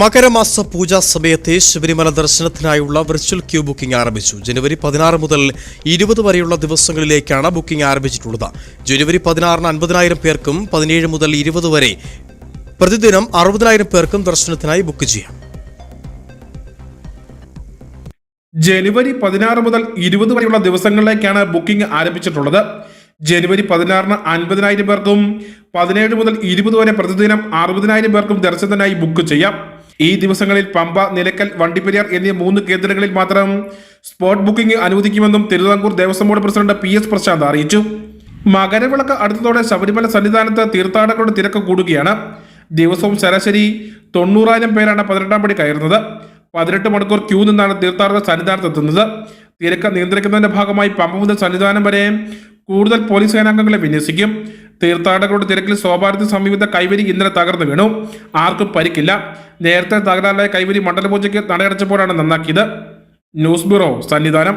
മകരമാസ പൂജാ സമയത്തെ ശബരിമല ദർശനത്തിനായുള്ള വെർച്വൽ ക്യൂ ബുക്കിംഗ് ആരംഭിച്ചു. ജനുവരി പതിനാറ് മുതൽ ഇരുപത് വരെയുള്ള ദിവസങ്ങളിലേക്കാണ് ബുക്കിംഗ് ആരംഭിച്ചിട്ടുള്ളത്. ജനുവരി പതിനാറിന് അൻപതിനായിരം പേർക്കും പതിനേഴ് മുതൽ ഇരുപത് വരെ പ്രതിദിനം അറുപതിനായിരം പേർക്കും ദർശനത്തിനായി ബുക്ക് ചെയ്യാം. ജനുവരി പതിനാറ് മുതൽ ഇരുപത് വരെയുള്ള ദിവസങ്ങളിലേക്കാണ് ബുക്കിംഗ് ആരംഭിച്ചിട്ടുള്ളത്. ജനുവരി പതിനാറിന് അൻപതിനായിരം പേർക്കും പതിനേഴ് മുതൽ ഇരുപത് വരെ പ്രതിദിനം അറുപതിനായിരം പേർക്കും ദർശനത്തിനായി ബുക്ക് ചെയ്യാം. ഈ ദിവസങ്ങളിൽ പമ്പ നിലക്കൽ വണ്ടിപ്പെരിയാർ എന്നീ മൂന്ന് കേന്ദ്രങ്ങളിൽ മാത്രം സ്പോട്ട് ബുക്കിംഗ് അനുവദിക്കുമെന്നും Thiruvithamkoor Devaswom board president P S Prashanth അറിയിച്ചു. മകരവിളക്ക് അടുത്തതോടെ ശബരിമല സന്നിധാനത്ത് തീർത്ഥാടകരുടെ തിരക്ക് കൂടുകയാണ്. ദിവസവും ശരാശരി തൊണ്ണൂറായിരം പേരാണ് പതിനെട്ടാം പടി കയറുന്നത്. പതിനെട്ട് മണിക്കൂർ ക്യൂ നിന്നാണ് തീർത്ഥാടകർ സന്നിധാനത്ത് എത്തുന്നത് തിരക്ക് നിയന്ത്രിക്കുന്നതിന്റെ ഭാഗമായി പമ്പ മുതൽ സന്നിധാനം വരെ കൂടുതൽ പോലീസ് സേനാംഗങ്ങളെ വിന്യസിക്കും. തീർത്ഥാടകരുടെ തിരക്കിൽ സ്വാഭാവിക സമീപത്തെ കൈവരി ഇന്നലെ തകർന്നു വീണു. ആർക്കും പരിക്കില്ല. നേരത്തെ തകരാറിലായ കൈവരി മണ്ഡലപൂജയ്ക്ക് നടയടച്ചപ്പോഴാണ് നന്നാക്കിയത്. News bureau Sannidhanam.